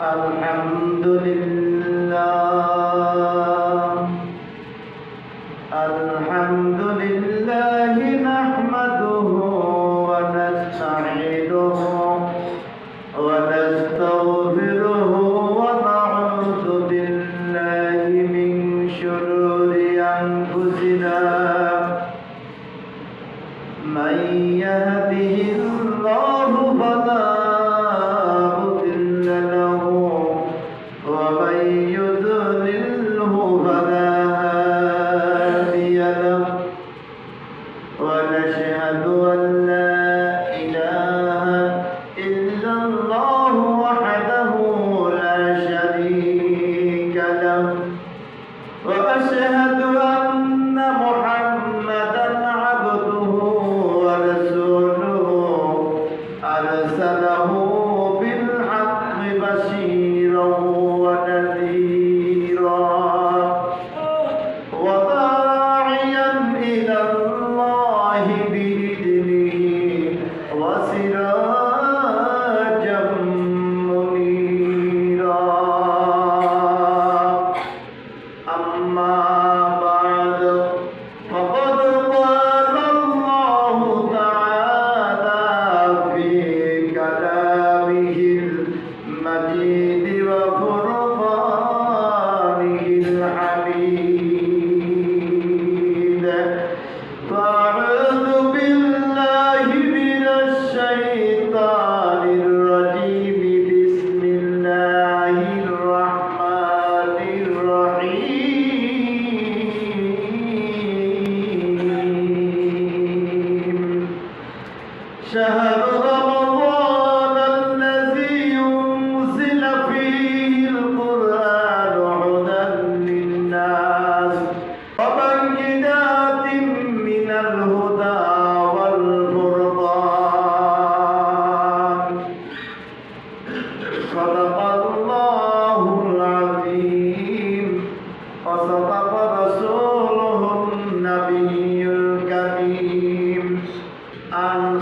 الحمد لله عن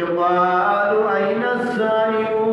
يقال أين السائمون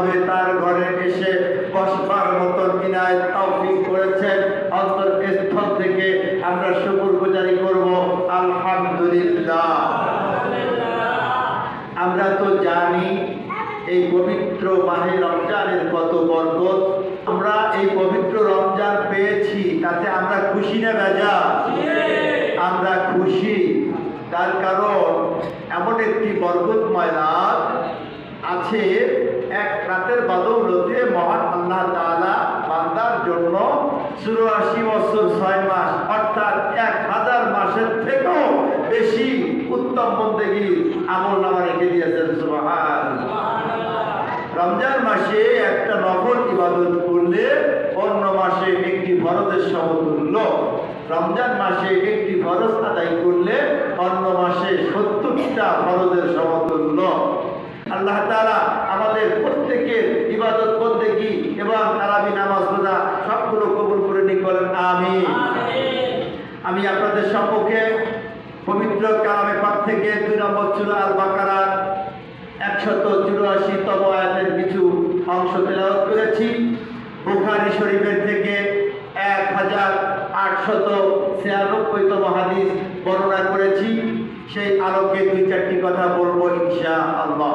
সুস্থভাবে তার ঘরে এসে বসবার মতন ইনায়ত তৌফিক করেছেন অন্তর্স্থল থেকে আমরা শুকুর গুজারি করব। আলহামদুলিল্লাহ। আমরা তো জানি এই পবিত্র মাহে রমজানের কত বরকত। আমরা এই পবিত্র রমজান পেয়েছি, তাতে আমরা খুশি না বেজা? আমরা খুশি। তার কারণ, এমন একটি বরকতময় রাত আছে এক রাতের বদৌলতে মহান আল্লাহ তাআলা বান্দার জন্য চুরাশি বছর ছয় মাস, অর্থাৎ এক হাজার মাসের থেকেও বেশি উত্তম বন্দেগী আমল নামা রেখে দিয়েছেন সুবহান রমজান মাসে একটা নফল ইবাদত করলে অন্য মাসে একটি ফরজের সমতুল্য। রমজান মাসে একটি ফরজ আদায় করলে অন্য মাসে সত্তরটা ফরজের সমতুল্য। আল্লাহ তালা আমাদের প্রত্যেকের ইবাদত বন্দেগী এবং তারাবি নামাজ রোজা সবগুলো কবুল করে নিক বলেন আমি আমি আপনাদের সম্পর্কে পবিত্র কালামে পাক থেকে দুই নম্বর চূড়া আল বাকারার একশত চুরাশি তম আয়াতের কিছু অংশ তেলাওয়াত করেছি। বুখারি শরীফের থেকে এক হাজার আটশত ছিয়ানব্বইতম হাদিস বর্ণনা করেছি। সেই আলোকে দুই চারটি কথা বলব ইনশা আল্লাহ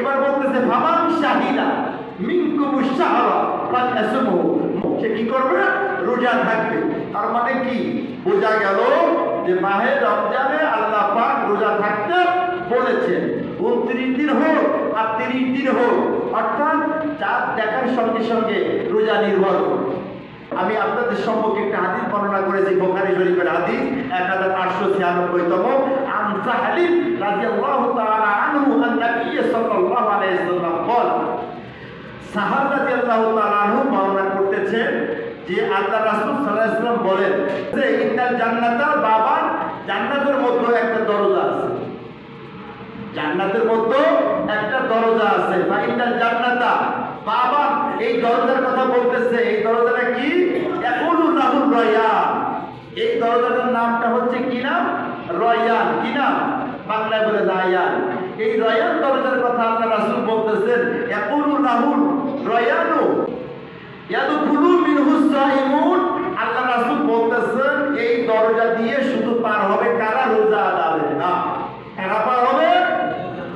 এবার বলতেছে ভাবান শাহিদা মিনকুমু শাহরা ফাতাসমু সে কি করবে? রোজা থাকবে। তার মানে কি? বোঝা গেল যে মাহে রমজানে আল্লাহ পাক রোজা থাকতে বলেছেন। উনত্রিশ দিন হোক আর তিরিশ দিন হোক, অর্থাৎ চাঁদ দেখার সঙ্গে সঙ্গে রোজা নির্ভর করবে। আমি আপনাদের সম্পর্কে একটা হাদিস বর্ণনা করেছি, বোখারি শরীফের হাদিস, এক হাজার আটশো ছিয়ানব্বই ছিয়ানব্বইতম আন সাহালিন রাদিয়াল্লাহু তাআলা আনহু আন নবী সাল্লাল্লাহু আলাইহি ওয়াসাল্লাম বল সাহাব রাদিয়াল্লাহু তাআলা আনহু বর্ণনা করতেছেন যে আল্লাহ রাসূল সাল্লাল্লাহু আলাইহি বলেন যে, ইন্নাল জান্নাতা বাবা জান্নাতের মধ্যে একটা দরজা আছে। জান্নাতের মধ্যে একটা দরজা আছে। বা ফাইনাল জান্নাতা বাবা এই দরজার কথা বলতেছে। এই দরজাটা কি? এখনও রাহুল রয়ান। এই দরজাটার নামটা হচ্ছে কি নাম? রয়ান কি নাম? বাংলায় বলে রায়ান এই রয়ান দরজার কথা আল্লাহ রাসূল বলতেছেন এখনও রাহুল রয়ানু ইয়াদখুলু মিনহু সাইমুন। আল্লাহ রাসূল বলতেছেন, এই দরজা দিয়ে শুধু পার হবে কারা রোজা আদায় না কারা পার হবে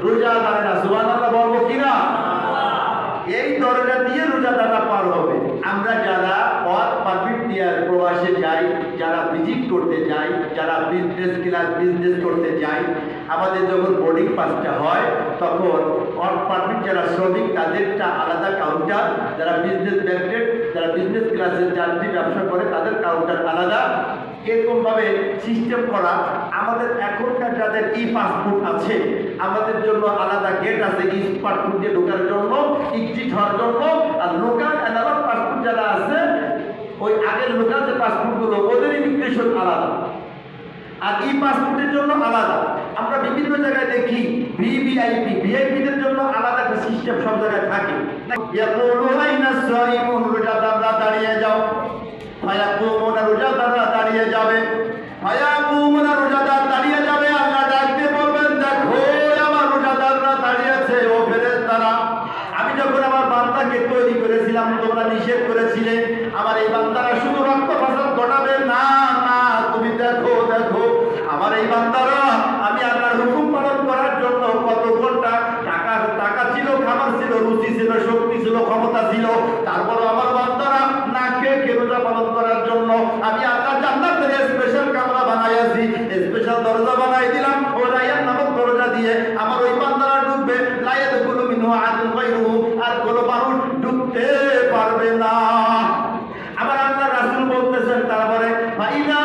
রোজা আদায় না সুবহানাল্লাহ বলব কিনা এই দরজা দিয়ে রোজাদাররা পার হবে আমরা যারা পথ পারমিট দিয়ে প্রবাসে যাই যারা ভিজিট করতে যাই যারা বিজনেস ক্লাস বিজনেস করতে যাই আমাদের যখন বোর্ডিং পাসটা হয়, তখন ওয়ার্ক পারমিট যারা শ্রমিক, তাদেরটা আলাদা কাউন্টার যারা বিজনেস ব্যাংকেট যারা বিজনেস ক্লাসের যাত্রী ব্যবসা করে, তাদের কাউন্টার আলাদা। এরকমভাবে সিস্টেম করা, আমাদের এখনকার যাদের ই পাসপোর্ট আছে, আমাদের জন্য আলাদা গেট আছে ই পাসপোর্ট দিয়ে ঢোকার জন্য এক্সিট হওয়ার জন্য, আর লোকাল অ্যানালগ পাসপোর্ট যারা আছে, ওই আগের লোকাল যে পাসপোর্টগুলো ওদের ইমিগ্রেশন আলাদা। আর ই পাসপোর্টের জন্য আলাদা। আমরা বিভিন্ন জায়গায় দেখি ভিভিআইপি, ভিআইপিদের জন্য আলাদা একটা সিস্টেম সব জায়গায় থাকে। রোজাদাররা দাঁড়িয়ে যাও। রোজাদাররা দাঁড়িয়ে যাবে ফায়াকুমুনা রোজাদার দাঁড়িয়ে যাবে আল্লাহ ডাক দিয়ে বলবেন দেখো আমার রোজাদাররা দাঁড়িয়েছে ও ফেরেশতারা আমি যখন আমার বান্দাকে তৈরি করেছিলাম তোমরা নিষেধ করেছিলে আমার এই বান্দারা শুধু রক্ত ফসল ঘটাবে না না তুমি দেখো দেখো আমার এই বান্দারা আমি আল্লাহর হুকুম পালন করার জন্য কত ঘণ্টা টাকা টাকা ছিল খাবার ছিল রুচি ছিল শক্তি ছিল ক্ষমতা ছিল তারপর আমার বান্দারা না খেয়ে খেয়ে রোজা পালন করার জন্য আমি আল্লাহ জান্নাতের স্পেশাল কামরা বানাইয়াছি স্পেশাল দরজা বানাই দিলাম ও রায়ান নামক দরজা দিয়ে আমার ওই বান্দারা ডুববে লাইয়াতগুলো মিনহু আদুল গায়রুহু আর কোনো মানুষ ডুবতে পারবে না আমার আল্লাহ রাসূল বলতেছেন তারপরে ফাইদা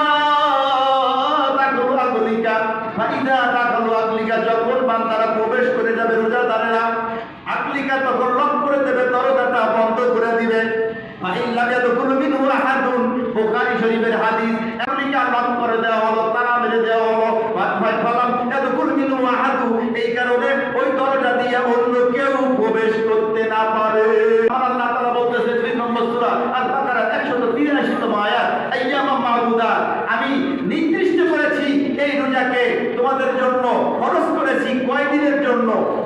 তাকলু আগলিকা ফাইদা তাকলু আগলিকা যখন বান্দারা প্রবেশ করে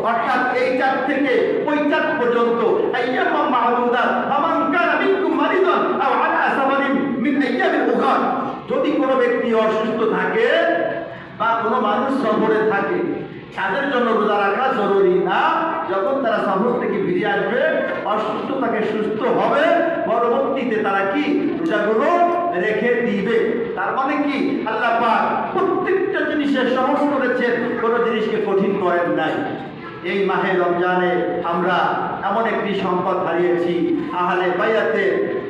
অর্থাৎ এই চাঁদ থেকে ওই চাঁদ পর্যন্ত, আইয়ামা মাহমুদাত ফামান কানা মিনকুম মারিদান আও আলা সাফারিন মিন আইয়ামিন উখর। যদি কোনো ব্যক্তি অসুস্থ থাকে বা কোনো মানুষ সফরে থাকে, তাদের জন্য রোজা রাখা জরুরি না। যখন তারা সফর থেকে ফিরে আসবে, অসুস্থ তাকে সুস্থ হবে, পরবর্তীতে তারা কি? রোজাগুলো রেখে দিবে। তার মানে কি? আল্লাহ পাক প্রত্যেকটা সমস্ত রয়েছে কোনো জিনিসকে কঠিন করেন নাই। এই মাহে রমজানে আমরা এমন একটি সম্পদ হারিয়েছি, আহলে বাইয়াতে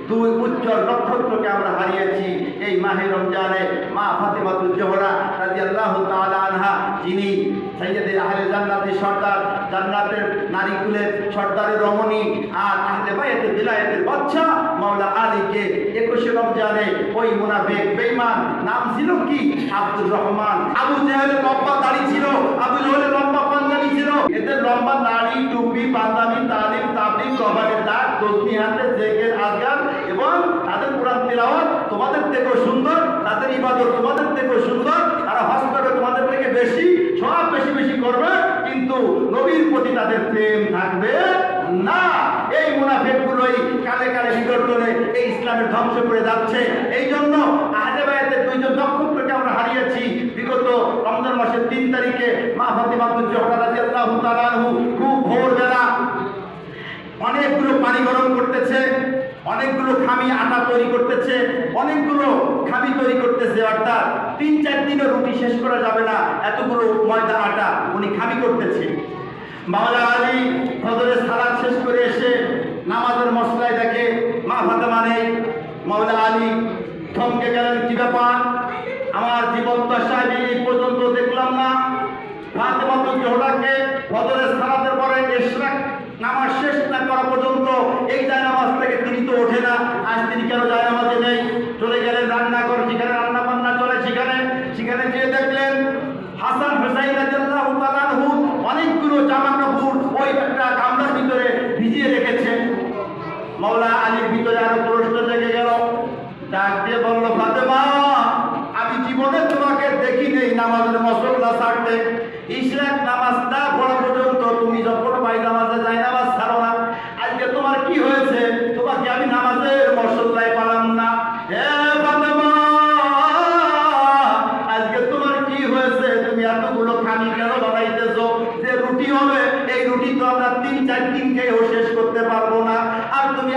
দুই উজ্জ্বল নক্ষত্রকে আমরা হারিয়েছি। এই মাহে রমজানে মা ফাতেমাতুল জোহরা রাদিয়াল্লাহু তাআলা আনহা, যিনি সৈয়দে আহলে জান্নাতের সর্দার, জান্নাতের নারীকুলের সর্দারের রমণী আর আহলে বাইয়াতের বিলায়াতের বাচ্চা মাওলা আলীকে একুশে রমজানে ওই মুনাফিক, বেঈমান, নাম ছিল কি? আব্দুর রহমান। আবু জাহেলের লম্বা দাড়ি ছিল, আবু জাহেলের লম্বা পাঞ্জাবি ছিল। এদের লম্বা দাড়ি টুপি, পাঞ্জাবি, তালিম, তাবলিগ, কবারের দাগ তসবি হাতে জেকের আজগার এবং তাদের কোরআন তিলাওয়াত তোমাদের থেকেও সুন্দর, তাদের ইবাদত তোমাদের থেকেও সুন্দর, তারা হজ করবে তোমাদের থেকে বেশি, সব বেশি বেশি করবে, কিন্তু নবীর প্রতি তাদের প্রেম থাকবে না। এই মুনাফেকগুলোই কালে কালে বিবর্তনে এই ইসলামের ধ্বংস করে যাচ্ছে। এই জন্য আহলে বায়াতের দুইজন নক্ষত্রকে আমরা হারিয়েছি। বিগত রমজান মাসের তিন তারিখে মা ফাতিমাতুল জোহরা রাদিয়াল্লাহু তাআলা খুব ভোরবেলা অনেকগুলো পানি গরম করতেছে। অনেকগুলো খামি আটা তৈরি করতেছে, অনেকগুলো খামি তৈরি করতেছে, অর্থাৎ তিন চার দিনও রুটি শেষ করা যাবে না, এতগুলো ময়দা আটা উনি খামি করতেছে। মাওলা আলী ফজরের সালাদ শেষ করে এসে নামাজের মশলায় দেখে, মা ফাতেমা নেই মাওলা আলী থমকে গেলেন, কি ব্যাপার? আমার জীবন দশায় আমি এই পর্যন্ত দেখলাম না। ফাতেমা তো জোহরাকে ফজরের সালাতের পরে নামাজ শেষ না করা পর্যন্ত এই জায়নামাজ থেকে তিনি তো ওঠে না। আজ তিনি কেন জায়নামাজে নেই? চলে গেলেন রান্নাঘর যেখানে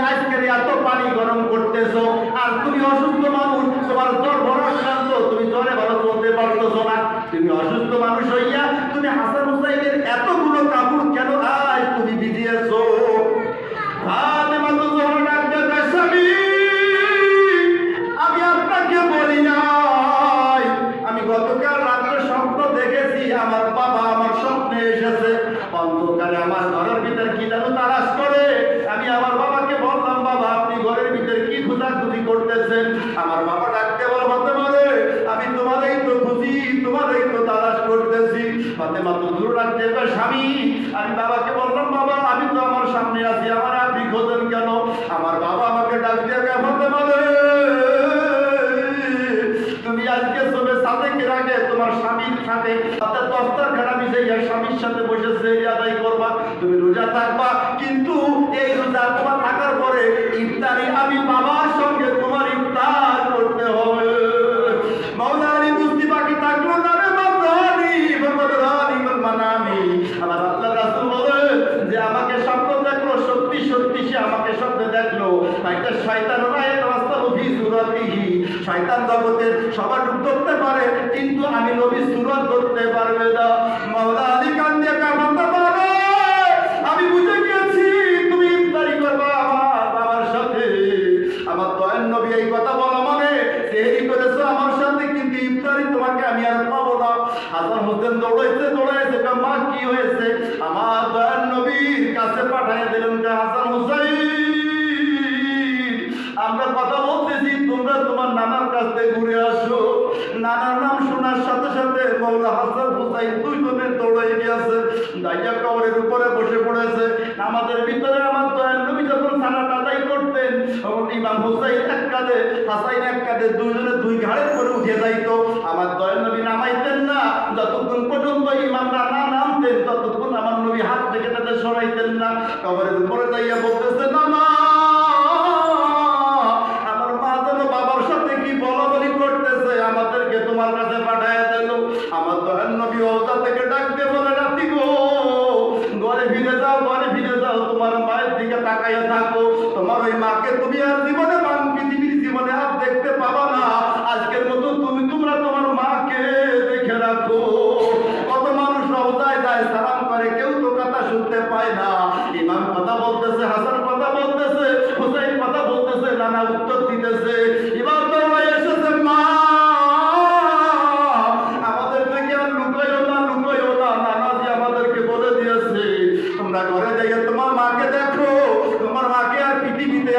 আজকের এত পানি গরম করতেছো, আর তুমি অসুস্থ মানুষ, তোমার জ্বর, বড় শান্ত তুমি জ্বরে ভালো চলতে পারতেছো না। তুমি অসুস্থ মানুষ হইয়া হাতে মাত্র দূর রাখতে স্বামী। আমি বাবাকে বললাম, বাবা, আমি তো আমার সামনে আছি, আমার আপনি খোঁজেন কেন? আমার বাবা আমাকে ডাক দিয়ে পারে তুমি আজকে সবে তোমার স্বামীর সাথে তাতে দস্তার খানা স্বামীর সাথে বসে সেরি আদায় করবা। তুমি রোজা থাকবা, কিন্তু এই রোজা তোমার থাকার পরে ইফতারি আমি বাবার সঙ্গে আমাকে স্বপ্নে দেখল। শয়তান শয়তান জগতের সবার রূপ পারে, কিন্তু আমি নবী সুরত ধরতে পারবে না। মাওলা আলী তোমরা নানার কাছ থেকে ঘুরে আসো। নানার নাম শোনার সাথে সাথে মৌলা হাসান হুসাইন দুইজনের দৌড়াই গিয়েছে। দাইয়া কবরের উপরে বসে পড়েছে। আমাদের ভিতরে আমার দয়াল নবী যখন সালাত আদায় করতেন, তখন ইমাম হুসাইন এক কাঁধে, হাসাইন এক কাঁধে দুইজনে দুই ঘাড়ের করে উঠে যাইতো। আমার দয়াল নবী নামাইতেন না। যতক্ষণ পর্যন্ত ইমামরা না নামতেন, ততক্ষণ আমার নবী হাত থেকে তাদের সরাইতেন না। কবরের উপরে যাইয়া বলতেছে না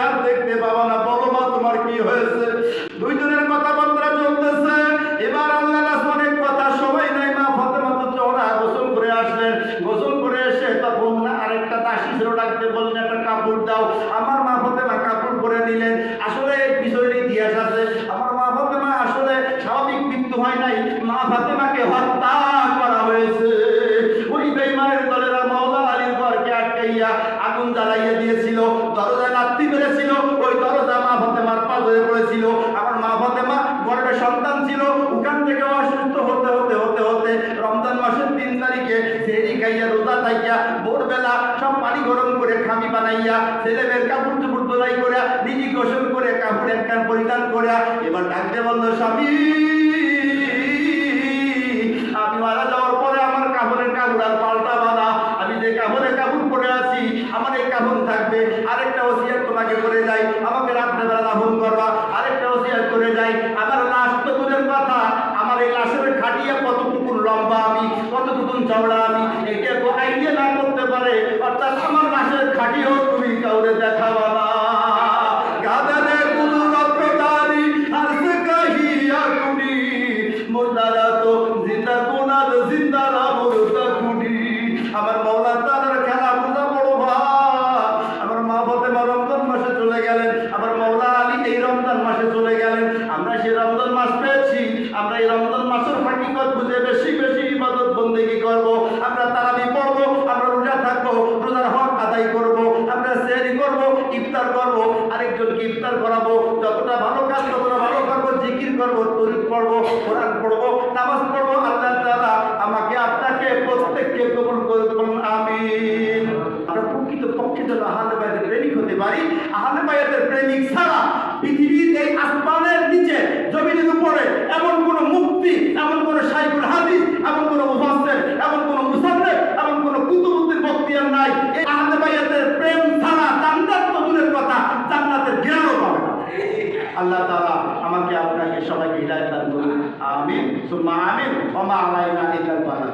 আর দেখতে পাবা এবার ডাকতে বলল স্বামী। আমি মারা যাওয়ার পরে আমার কাপড়ের কাপড় আর পাল্টাবা না। আমি যে কাপড়ের কাপড় পরে আছি, আমার এই কাপড় থাকবে। আরেকটা ওসিয়াত তোমাকে করে যাই। আমাকে রাত্রেবেলা দাফন করবা। আরেকটা ওসিয়াত করে যাই। আমার লাশ তো দূরের কথা। আমার এই লাশের খাটিয়া কতটুকু লম্বা আমি কতটুকু চওড়া আমি এটা আইডিয়া না করতে পারে। অর্থাৎ আমার লাশের খাটিও তুমি করব, তরিক পড়ব, কোরআন পড়ব, নামাজ পড়ব, আল্লাহ তাআলা আমাকে আপনাকে প্রত্যেককে কবুল করে বলুন আমিন। আমরা প্রকৃত পক্ষে যেন প্রেমিক হতে পারি প্রেমিক ছাড়া পৃথিবীর এই আসমানের নিচে, জমিনের উপরে এমন কোন মুক্তি এমন কোন সাইকুল হাদিস, এমন কোন মুফাসসির, এমন কোন মুসান্নিফ এমন কোন কুতুবুদ্দিন বক্তিয়ার নাই। এই প্রেম ছাড়া জান্নাত কথা, জান্নাতের জ্ঞানও পাবে আল্লাহ আমাকে আপনাকে সবাইকে হিদায়াত দান